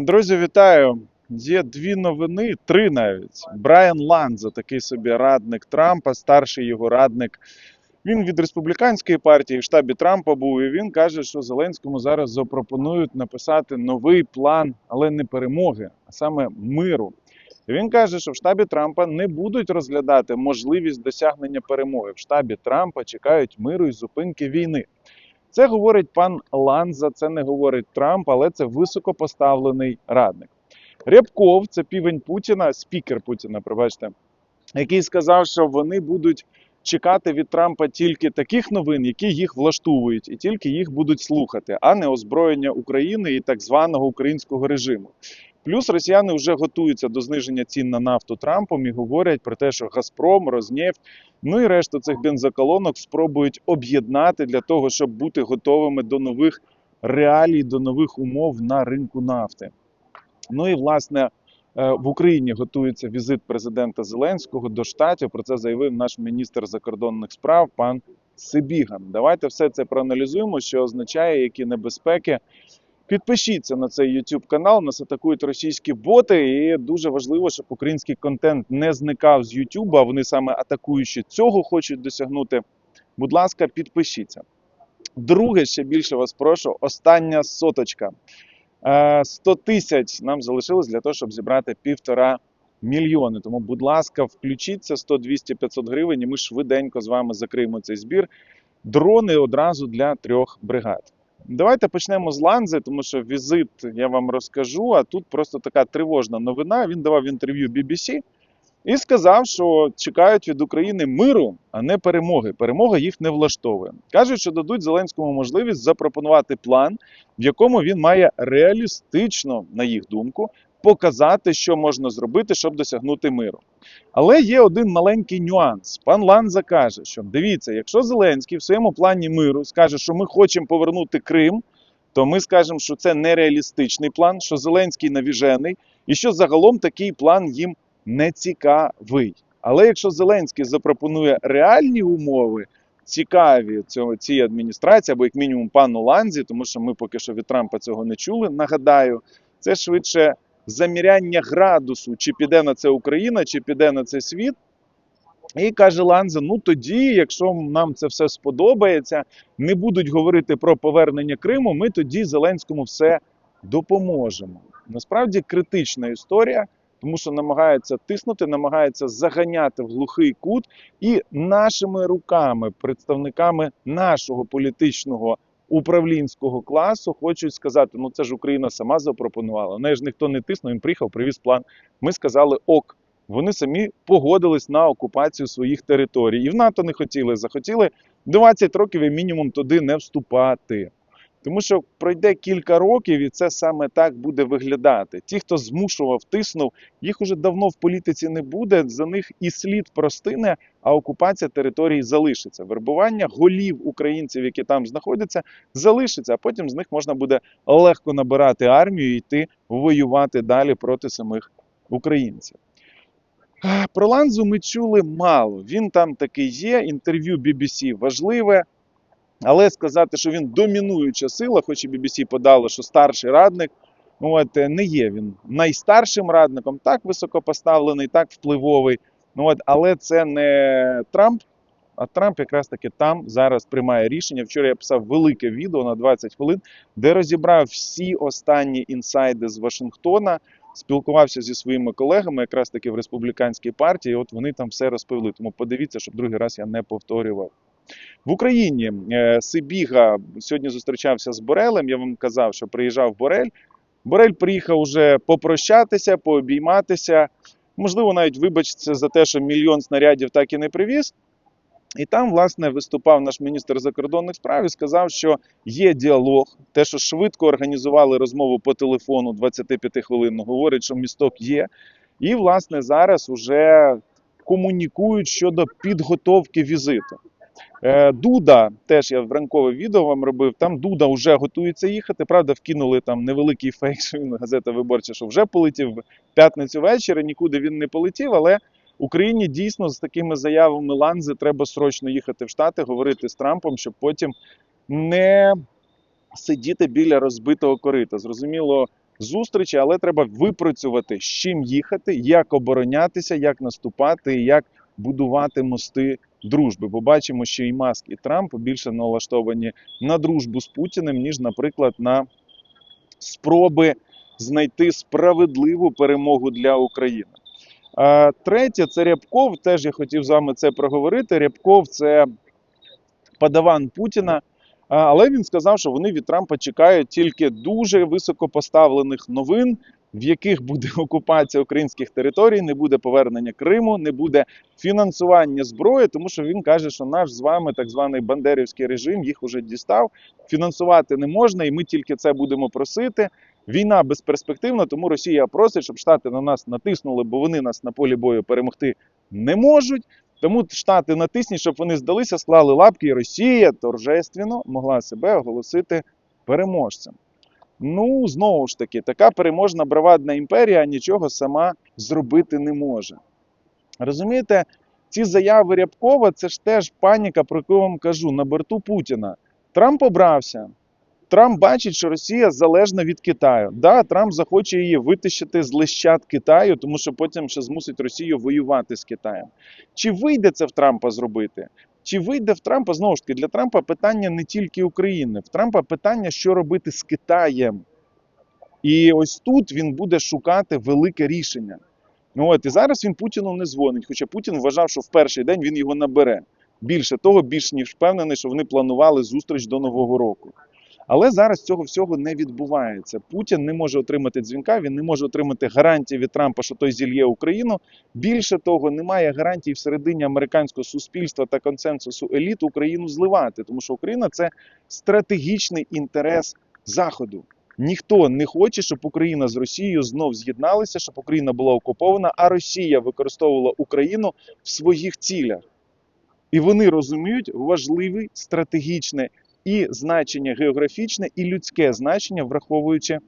Друзі, вітаю! Є дві новини, три навіть. Брайан Ланза, такий собі радник Трампа, старший його радник. Він від республіканської партії в штабі Трампа був, і він каже, що Зеленському зараз запропонують написати новий план, але не перемоги, а саме миру. І він каже, що в штабі Трампа не будуть розглядати можливість досягнення перемоги. В штабі Трампа чекають миру і зупинки війни. Це говорить пан Ланза, це не говорить Трамп, але це високопоставлений радник. Рябков, це півень Путіна, спікер Путіна, пробачте, який сказав, що вони будуть чекати від Трампа тільки таких новин, які їх влаштовують, і тільки їх будуть слухати, а не озброєння України і так званого українського режиму. Плюс росіяни вже готуються до зниження цін на нафту Трампом і говорять про те, що Газпром, Рознефть, ну і решту цих бензоколонок спробують об'єднати для того, щоб бути готовими до нових реалій, до нових умов на ринку нафти. Ну і власне е, в Україні готується візит президента Зеленського до штатів. Про це заявив наш міністр закордонних справ пан Сибіган. Давайте все це проаналізуємо, що означає, які небезпеки. Підпишіться на цей YouTube канал, нас атакують російські боти, і дуже важливо, щоб український контент не зникав з YouTube, а вони саме атакуючи цього хочуть досягнути. Будь ласка, підпишіться. Друге, ще більше вас прошу, остання соточка. Е, 100 тисяч нам залишилось для того, щоб зібрати півтора мільйони. Тому, будь ласка, включіться 100, 200, 500 гривень, і ми швиденько з вами закриємо цей збір. Дрони одразу для трьох бригад. Давайте почнемо з Ланзи, тому що візит я вам розкажу. А тут просто така тривожна новина. Він давав інтерв'ю BBC і сказав, що чекають від України миру, а не перемоги. Перемога їх не влаштовує. Кажуть, що дадуть Зеленському можливість запропонувати план, в якому він має реалістично, на їх думку, показати, що можна зробити, щоб досягнути миру. Але є один маленький нюанс. Пан Ланза каже, що дивіться, якщо Зеленський в своєму плані миру скаже, що ми хочемо повернути Крим, то ми скажемо, що це нереалістичний план, що Зеленський навіжений, і що загалом такий план їм не цікавий. Але якщо Зеленський запропонує реальні умови, цікаві цього цій адміністрації, або як мінімум пану Ланзі, тому що ми поки що від Трампа цього не чули. Нагадаю, це швидше заміряння градусу, чи піде на це Україна, чи піде на це світ. І каже Ланза: ну тоді, якщо нам це все сподобається, не будуть говорити про повернення Криму, ми тоді Зеленському все допоможемо. Насправді критична історія, тому що намагаються тиснути, намагаються заганяти в глухий кут, і нашими руками, представниками нашого політичного управлінського класу, хочуть сказати: ну це ж Україна сама запропонувала. неї ж ніхто не тиснув, він приїхав, привіз план. Ми сказали ок. Вони самі погодились на окупацію своїх територій. І в НАТО не хотіли, захотіли 20 років і мінімум туди не вступати. Тому що пройде кілька років, і це саме так буде виглядати. Ті, хто змушував, тиснув, їх уже давно в політиці не буде. За них і слід простине, а окупація території залишиться. Вербування голів українців, які там знаходяться, залишиться. А потім з них можна буде легко набирати армію і йти воювати далі проти самих українців. Про Ланзу ми чули мало. Він там такий є. Інтерв'ю BBC важливе. Але сказати, що він домінуюча сила, хоч і BBC подало, що старший радник, от, е, не є він найстаршим радником, так високопоставлений, так впливовий. От, але це не Трамп. А Трамп якраз таки там зараз приймає рішення. Вчора я писав велике відео на 20 хвилин, де розібрав всі останні інсайди з Вашингтона, спілкувався зі своїми колегами, якраз таки в республіканській партії. От вони там все розповіли. Тому подивіться, щоб другий раз я не повторював. В Україні е, Сибіга сьогодні зустрічався з Борелем. Я вам казав, що приїжджав Борель. Борель приїхав уже попрощатися, пообійматися. Можливо, навіть вибачитися за те, що мільйон снарядів так і не привіз. І там, власне, виступав наш міністр закордонних справ і сказав, що є діалог. Те, що швидко організували розмову по телефону 25 хвилин, говорить, що місток є. І, власне, зараз уже комунікують щодо підготовки візиту. Е, Дуда, теж я в ранкове відео вам робив. Там Дуда вже готується їхати. Правда, вкинули там невеликий фейк, що він газета виборча, що вже полетів в п'ятницю ввечері. Нікуди він не полетів, але Україні дійсно з такими заявами Ланзи треба срочно їхати в Штати, говорити з Трампом, щоб потім не сидіти біля розбитого корита. Зрозуміло, зустрічі, але треба випрацювати, з чим їхати, як оборонятися, як наступати, як будувати мости дружби. Бо бачимо, що і Маск, і Трамп більше налаштовані на дружбу з Путіним, ніж, наприклад, на спроби знайти справедливу перемогу для України. А, Третє це Рябков. Теж я хотів з вами це проговорити. Рябков це падаван Путіна. Але він сказав, що вони від Трампа чекають тільки дуже високопоставлених новин, в яких буде окупація українських територій, не буде повернення Криму, не буде фінансування зброї, тому що він каже, що наш з вами так званий бандерівський режим їх уже дістав. Фінансувати не можна, і ми тільки це будемо просити. Війна безперспективна, тому Росія просить, щоб Штати на нас натиснули, бо вони нас на полі бою перемогти не можуть. Тому Штати натисніть, щоб вони здалися, склали лапки, і Росія торжественно могла себе оголосити переможцем. Ну, знову ж таки, така переможна бравадна імперія нічого сама зробити не може. Розумієте, ці заяви Рябкова це ж теж паніка, про яку вам кажу, на борту Путіна. Трамп обрався. Трамп бачить, що Росія залежна від Китаю. Да, Трамп захоче її витищити з лищат Китаю, тому що потім ще змусить Росію воювати з Китаєм. Чи вийде це в Трампа зробити? Чи вийде в Трампа знову ж таки для Трампа питання не тільки України, в Трампа питання, що робити з Китаєм. І ось тут він буде шукати велике рішення. Ну от і зараз він Путіну не дзвонить, хоча Путін вважав, що в перший день він його набере. Більше того, більш ніж впевнений, що вони планували зустріч до Нового року. Але зараз цього всього не відбувається. Путін не може отримати дзвінка, він не може отримати гарантії від Трампа, що той зільє Україну. Більше того, немає гарантій всередині американського суспільства та консенсусу еліт Україну зливати, тому що Україна це стратегічний інтерес Заходу. Ніхто не хоче, щоб Україна з Росією знов з'єдналися, щоб Україна була окупована, а Росія використовувала Україну в своїх цілях. І вони розуміють важливе стратегічне і значення географічне, і людське значення, враховуючи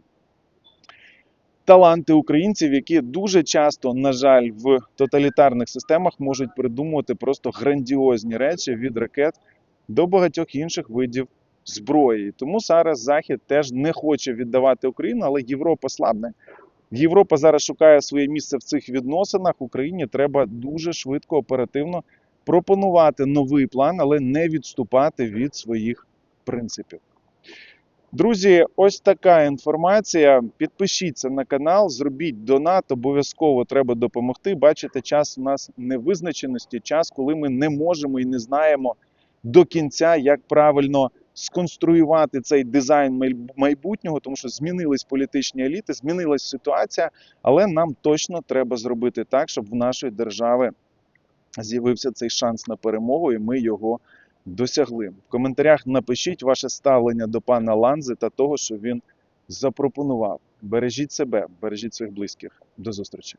таланти українців, які дуже часто, на жаль, в тоталітарних системах можуть придумувати просто грандіозні речі від ракет до багатьох інших видів зброї. Тому зараз Захід теж не хоче віддавати Україну, але Європа слабне. Європа зараз шукає своє місце в цих відносинах. Україні треба дуже швидко, оперативно пропонувати новий план, але не відступати від своїх принципів. Друзі, ось така інформація. Підпишіться на канал, зробіть донат, обов'язково треба допомогти. Бачите, час у нас невизначеності, час, коли ми не можемо і не знаємо до кінця, як правильно сконструювати цей дизайн майбутнього, тому що змінились політичні еліти, змінилась ситуація, але нам точно треба зробити так, щоб в нашої держави з'явився цей шанс на перемогу, і ми його досягли. В коментарях напишіть ваше ставлення до пана Ланзи та того, що він запропонував. Бережіть себе, бережіть своїх близьких. До зустрічі.